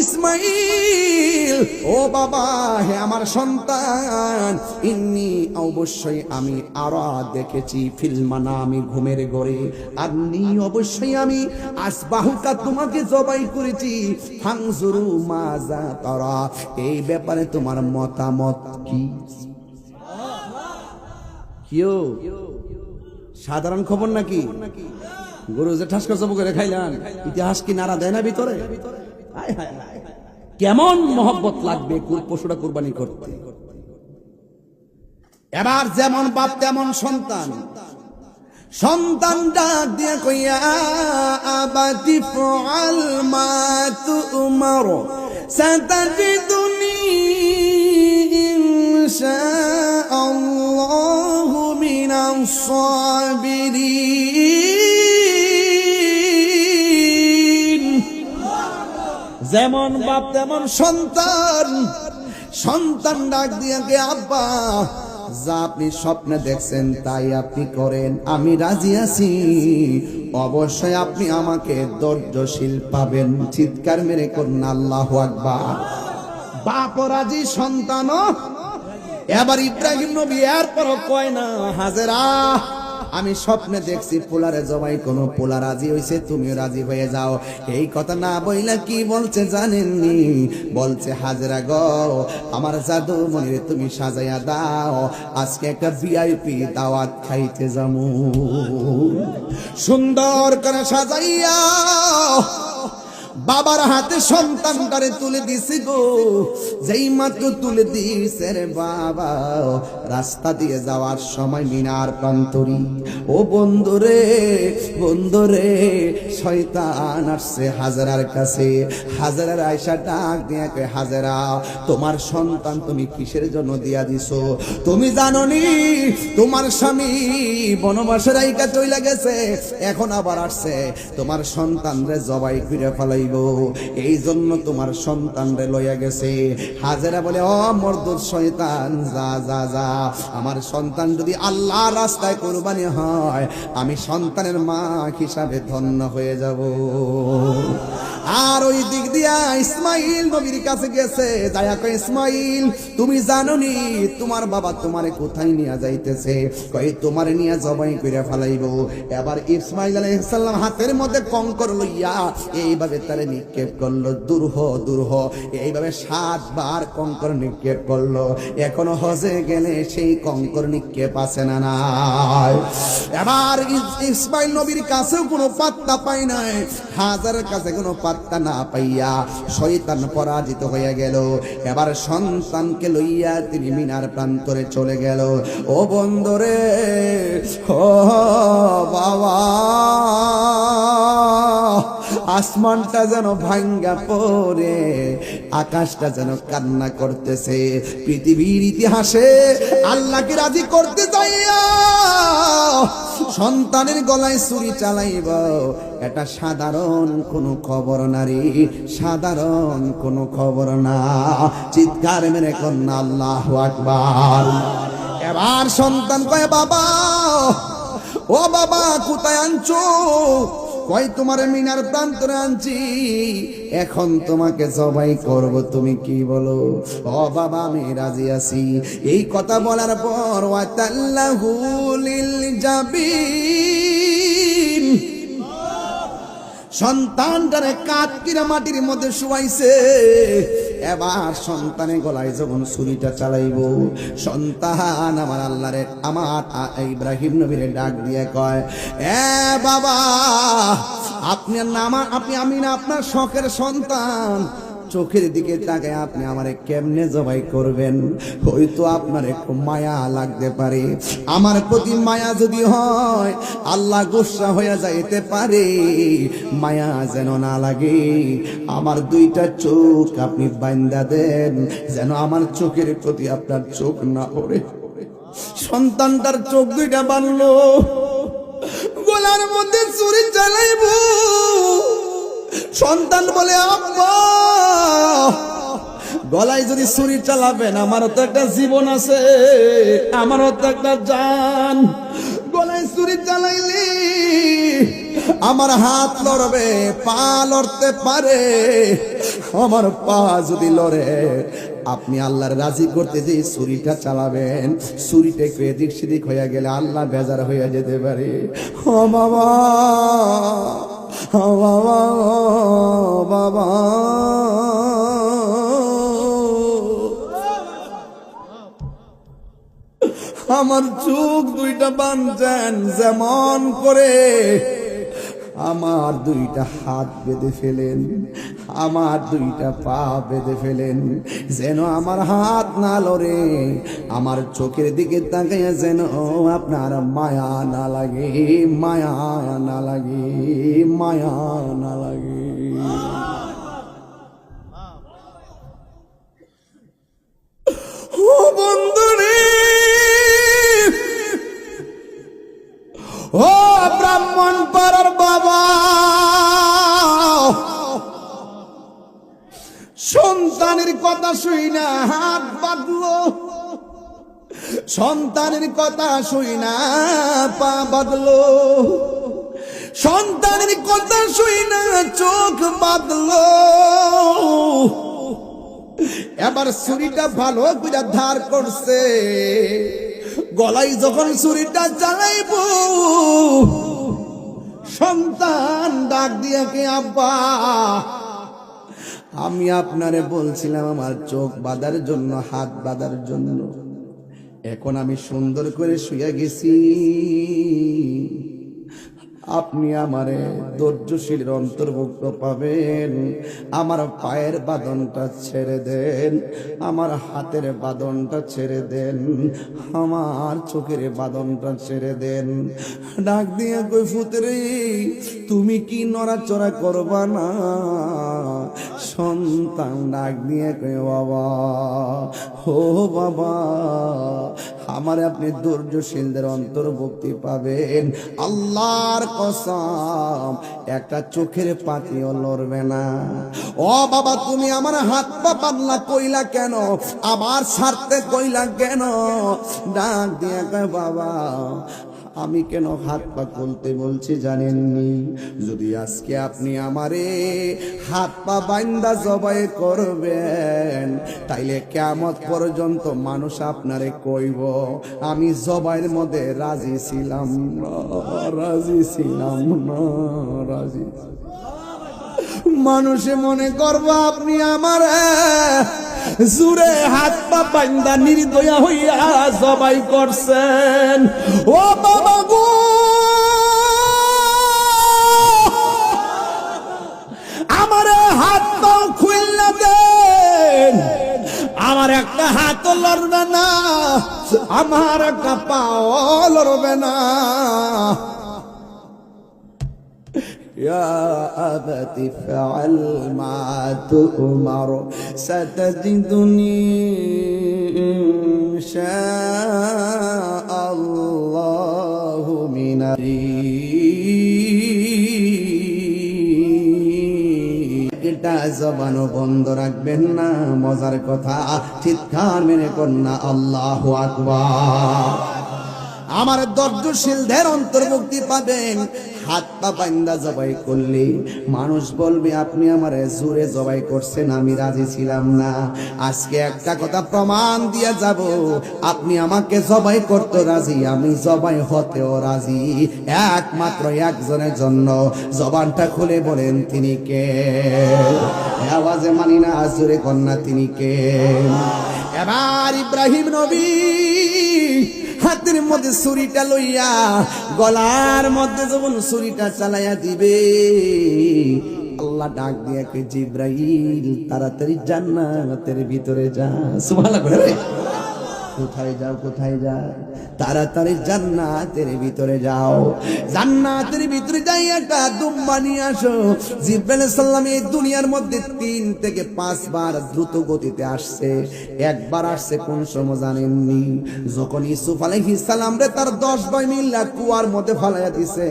ইসমাইল, ও বাবা, হে আমার সন্তান অবশ্যই আমি আরা দেখেছি আমি ঘুমের ঘরে। আর নি অবশ্যই আমি আসবাহুকা তোমাকে জবাই করেছি। ফাংজুরু মাজা এই ব্যাপারে তোমার মতামত কি? সাধারণ খবর নাকি? গরু যে ঠাসকা চবু করে খাইলাম। ইতিহাস কি নাড়া দেয় না ভিতরে? হায়। কেমন মহব্বত লাগবে পশুটা কুরবানি করতে? এবার যেমন বাপ, তেমন সন্তান। সন্তান ডাক দিয়া কইয়া আবাতি ফাল মা তুমার সাতাজিদুনি ইনশাআল্লাহু মিনাস যেমন বাপ, তেমন সন্তান। সন্তান ডাক দিয়ে গে আব্বা, যা আপনি স্বপ্নে দেখছেন, তাই আপনি করেন, আমি রাজি আছি। অবশ্যই আপনি আমাকে ধৈর্যশীল পাবেন। চিৎকার মেরে করুন, আল্লাহ আকবার। বাপ রাজি, সন্তানও। এবার ইব্রাহিম নবী এরপর কয় না, হাজেরা আমি স্বপ্নে দেখছি পোলারে জবাই, কোন পোলা রাজি হয়েছে তুমিও রাজি হয়ে যাও। এই কথা না বইলা কি বলছে জানেননি? বলছে, হাজরা গ, আমার জাদু মনিরে তুমি সাজাইয়া দাও, আজকে একটা ভিআইপি দাওয়াত খাইতে যাব সুন্দর করে সাজাইয়া বাবার হাতে সন্তানটারে তুলে দিছি গো। যেই মাত্র তুলে দিছে রে বাবা, রাস্তা দিয়ে যাওয়ার সময় মিনার প্রান্তরি। ও বন্ধুরে বন্ধুরে, শয়তান আসছে হাজারার কাছে। হাজারার আয়সা ডাক দিয়ে হাজারা, তোমার সন্তান তুমি কিসের জন্য দিয়া দিছো? তুমি জানো নি তোমার স্বামী বনবাসের আইকা চইলা গেছে, এখন আবার আসছে। তোমার সন্তান রে জবাই ফিরে ফেলাইব। এই জন্য তোমার সন্তান রে লইয়া গেছে। হাজেরা বলে, ও মর্দুর শয়তান, যা যা যা। আমার সন্তান যদি আল্লাহ রাস্তায় কোরবানি হয়, আমি সন্তানের মা হিসাবে ধন্য হয়ে যাব। আর ওই দিক দিয়া ইসমাইল নবীর কাছে গেছে। যায়া কয় ইসমাইল, তুমি জানো নি তোমার বাবা তোমারে কোথায় নিয়ে যাইতেছে? কই তোমারে নিয়ে জবাই করে ফেলাইব। এবার ইসমাইল আলাইহিস সালাম হাতের মধ্যে কঙ্কর লইয়া এইভাবে তারে নিক্ষেপ করল। দুরহ দুরহ এইভাবে সাতবার কঙ্কর নিক্ষেপ করল। এখনও হজে গেলে সেই কঙ্কর নিক্ষেপ আছে না নাই? এবার ইসমাইল নবীর কাছেও কোনো পাত্তা পাই নাই। হাজারের কাছে কোনো পাত্তা না পাইয়া শয়তান পরাজিত হয়ে গেল। এবার সন্তানকে লইয়া তিনি মিনার প্রান্তরে চলে গেল। ও বন্ধরে ও বাবা, আসমানটা যেন ভাঙ্গা পড়ে, আকাশটা যেন কান্না করতেছে। পৃথিবীর ইতিহাসে আল্লাহকে রাজি করতে যাইয়া সন্তানের গলায় ছুরি চালাইব। এটা সাধারণ কোনো খবর নারী সাধারণ কোনো খবর না। চিৎকার মেরে কন্যা, আল্লাহ আকবার। এবার সন্তান কয়, বাবা, ও বাবা, কোথায় আনছো? কয় তোমার মিনার প্রান্তরে আনছি? এখন তোমাকে জবাই করব, তুমি কি বলো? ও বাবা, আমি রাজি আছি। এই কথা বলার পর ওয়াতাল্লাহুলিল জাবিন। সন্তানটারে কাটকিরা মাটির মধ্যে শুয়াইছে। এবার সন্তানে গলায় যখন ছুরিটা চালাইব, সন্তান আমার আল্লাহরে, আমার ইব্রাহিম নবীর ডাক দিয়ে কয়, এ বাবা, আপনি নামা আপনি আমি না আপনার শখের সন্তান। চোখের দিকে তাকায়, আপনি আমারে কেমনে জবাই করবেন? হয়তো আপনার একটু মায়া লাগতে পারে। আমার প্রতি মায়া যদি হয়, আল্লাহ গুসা হয়ে যাইতে পারে। মায়া যেন না লাগে, আমার দুইটা চোখ আপনি বাইন্দা দেন, যেন আমার চোখের প্রতি আপনার চোখ না পড়ে। সন্তানটার চোখ দুইটা বানলো, গোলার মধ্যে চুরি চালাইবো। সন্তান বলে গলায় যদি ছুরি চালাবেন, আমারও তো একটা জীবন আছে, আমারও তো একটা জান। গলায় ছুরি চালাইলি আমার হাত লড়বে, পা লড়তে পারে, আমার পা যদি লড়ে, আপনি আল্লাহর রাজি করতে যে ছুরিটা চালাবেন ছুরিটা একটু এদিক সেদিক হয়ে গেলে আল্লাহ বেজার হয়ে যেতে পারে। ও বাবা আমার চোখ দুইটা বানছেন যেমন করে। আমার দুইটা হাত বেঁধে ফেলেন। আমার দুইটা পা বেঁধে ফেলেন। যেন আমার হাত না লড়ে, আমার চোখের দিকে তাকাইয়া যেন আপনার মায়া না লাগে, মায়া না লাগে, মায়া না লাগে। ও ব্রাহ্মণ পাড়ার বাবা সন্তানের কথা শুই না, হাত বাঁধলো। সন্তানের কথা শুই না, পা বাঁধলো। সন্তানের কথা শুই না, চোখ বাঁধলো। এবার ছুরিটা ভালো করে ধার করছে। গলায় যখন ছুরিটা চালাইব সন্তান ডাক দিয়ে কে, আব্বা? আমি আপনারে বলছিলাম, আমার চোখ বাঁধার জন্য, হাত বাঁধার জন্য। এখন আমি সুন্দর করে শুয়ে গেছি। আপনি আমারে ধৈর্যশীলের অন্তর্ভুক্ত পাবেন। আমার পায়ের বাদনটা ছেড়ে দেন, আমার হাতের বাদনটা ছেড়ে দেন, আমার চোখের বাদনটা ছেড়ে দেন। ডাক দিয়ে কই, ফুতরে, তুমি কি নড়াচড়া করবা না? সন্তান ডাক দিয়ে কই, বাবা, ও বাবা আমার আপনি ধৈর্যশীলদের অন্তর্ভুক্তি পাবেন। আল্লাহর কসম, একটা চোখের পাতিও লড়বে না। ও বাবা, তুমি আমার হাত পা পাতলা কইলা কেন? আবার সারতে কইলা কেন? ডাক দিয়ে বাবা আমি কেন হাত পা খুলতে বলছি জানেননি? যদি আজকে আপনি আমারে হাত পা বাইন্দা জবাই করবেন, তাইলে কেমত পর্যন্ত মানুষ আপনারে কইব, আমি জবাইয়ের মধ্যে রাজি ছিলাম রাজি ছিলাম রাজি মানুষে মনে করব আপনি আমার জুড়ে হাত পা পাইন্দা নির্দয়া হইয়া জবাই করছেন। ও আমার একটা পাও লড়বে না يا أبت فعل ما تؤمر ستجدني إن شاء জবানও বন্ধ রাখবেন না মজার কথা চিৎকার মেনে কন্যা আল্লাহ আকবার। আমার দর্জশীলদের অন্তর্ভুক্তি পাবেন। হাত পা বান্দা জবাই করলে মানুষ বলবে, আপনি আমার জোরে জবাই করছেন, আমি রাজি ছিলাম না। আজকে একটা কথা প্রমাণ দিয়ে যাব, আপনি আমাকে জবাই করতে রাজি, আমি জবাই হতেও রাজি। একমাত্র একজনের জন্য। জবানটা খুলে বলেন, তিনি কে? আওয়াজে মানি না কন্যা, তিনি কে? এবার ইব্রাহিম নবী হাতের মধ্যে ছুরিটা লইয়া, গলার মধ্যে যখন ছুরিটা চালাইয়া দিবে, আল্লাহ ডাক দিয়ে জিব্রাইল, তাড়াতাড়ি জান্নাতের ভিতরে যা সুবহানাল্লাহ। কোথায় যাও কোথায় যাও? তাড়াতাড়ি জান্নাতের ভিতরে যাও। জান্নাতের ভিতরে যাই, একটা দুম্বা নিয়ে আসো। জিব্রাইল সাল্লাম এই দুনিয়ার মধ্যে তিন থেকে পাঁচবার দ্রুত গতিতে আসছে। একবার আসছে, কোন সময় জানেননি? যখন ইসুফ আলাইহিস সালাম রে তার দশ ভাই মিল্লা কুয়ার মধ্যে ফালাইয়া দিছে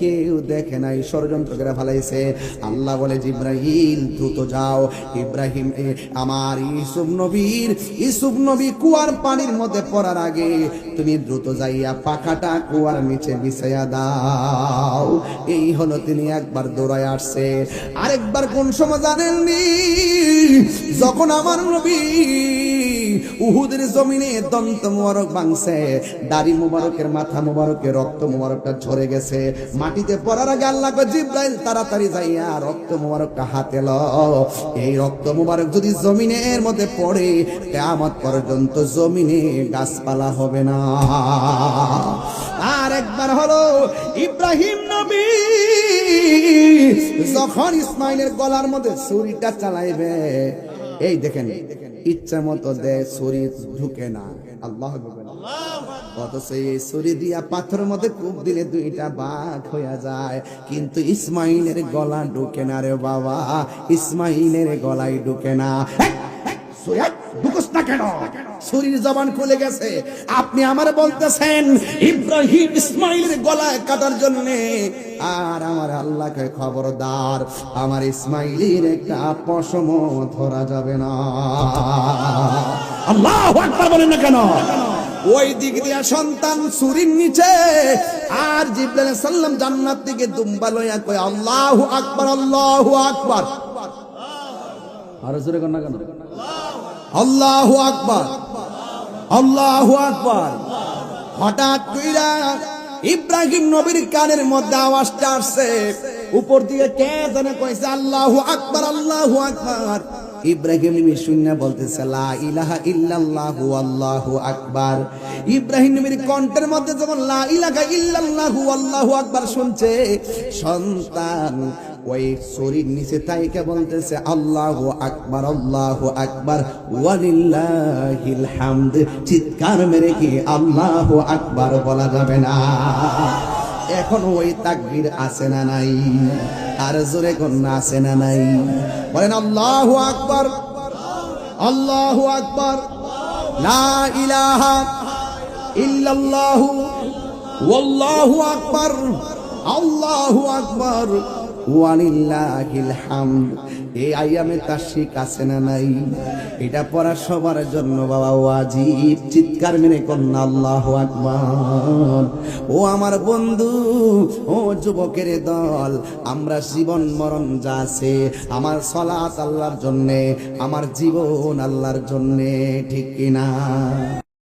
কেউ দেখে নাই, ষড়যন্ত্র করে ফেলাইছে। আল্লাহ বলে জিব্রাহিম দ্রুত যাও। ইব্রাহিম আমার ইসুফ নবীর, ইসুফ নবী কুয়ার পানির মধ্যে পড়ার আগে তুমি দ্রুত যাইয়া পাখাটা কুয়ার নিচে বিছাইয়া দাও। এই হলো তিনি একবার দৌড়ায় আসছে। আরেকবার কোন সময় জানেননি? যখন আমার নবী উহুদের জমিনে দন্ত মুবারক ভাঙছে, দাড়ি মুবারকের, মাথা মুবারকের, রক্ত মুবারকটা ঝরে গেছে। মাটিতে পড়ার আগে আল্লাহ জিব্রাইল, তাড়াতাড়ি যাইয়া রক্ত মুবারকটা হাতে ল। এই রক্ত মুবারক যদি জমিনের মধ্যে পড়ে, কেয়ামত পর্যন্ত জমিনে গাছপালা হবে না। আর একবার হলো ইব্রাহিম নবী, যখন ইসমাইলের গলার মধ্যে ছুরিটা চালাইবে, এই দেখেন ইচ্ছা মতো দেয় শরীর ঢুকে না। আল্লাহ এই দিয়া দিলে দুইটা যায়। কিন্তু ইসমাইলের গলা ঢুকে না রে বাবা গলায় ঢুকে না। না কেন? ছুরির জবান খুলে গেছে। আপনি আমার বলতেছেন ইব্রাহিম ইসমাইলের গলায় কাটার জন্য। আর আমার আল্লাহকে খবরদার আমার ইসমাইলের একটা পশম ধরা যাবে না। আল্লাহ আকবার বলেন না কেন? ওই দিক দিয়া সন্তান ছুরির নিচে আর জিব্রাইল সাল্লাম জান্নাত থেকে দুম্বা লইয়া কয় আল্লাহু আকবার আল্লাহু আকবার। আরও জোরে না কেন? আল্লাহু আকবার, আল্লাহ আকবার। হঠাৎ কইরা ইব্রাহিম নবীর কানের মধ্যে আওয়াজটা আসছে, উপর দিকে কে জানে কইছে, আল্লাহ আকবার, আল্লাহু আকবার। ইব্রাহিম নবী শূন্য বলতেছে, লা ইলাহা ইল্লাল্লাহু, আল্লাহু আকবার। ইব্রাহিম নবীর কণ্ঠের মধ্যে যখন লা ইলাহা ইল্লাল্লাহু, আল্লাহু আকবার শুনছে, সন্তান ওই নিচে বলতেছে, আল্লাহু আকবার আল্লাহু আকবার চিৎকার মেরে কি আল্লাহ আকবার বলা যাবে না। এখন ওই তাকবীর আছে না নাই? আর জোরে কন্যা আছে না নাই? বলেন, আল্লাহু আকবার আল্লাহু আকবার, লা ইলাহা ইল্লাল্লাহু, ওয়াল্লাহু আকবার, আল্লাহু আকবার। আছে না নাই? এটা পড়া সবার জন্য বাবা চিৎকার মেনে আল্লাহু আকবার। ও আমার বন্ধু, ও যুবকের দল, আমরা জীবন মরণ যা আছে, আমার সলাত আল্লাহর জন্যে, আমার জীবন আল্লাহর জন্যে, ঠিক কিনা?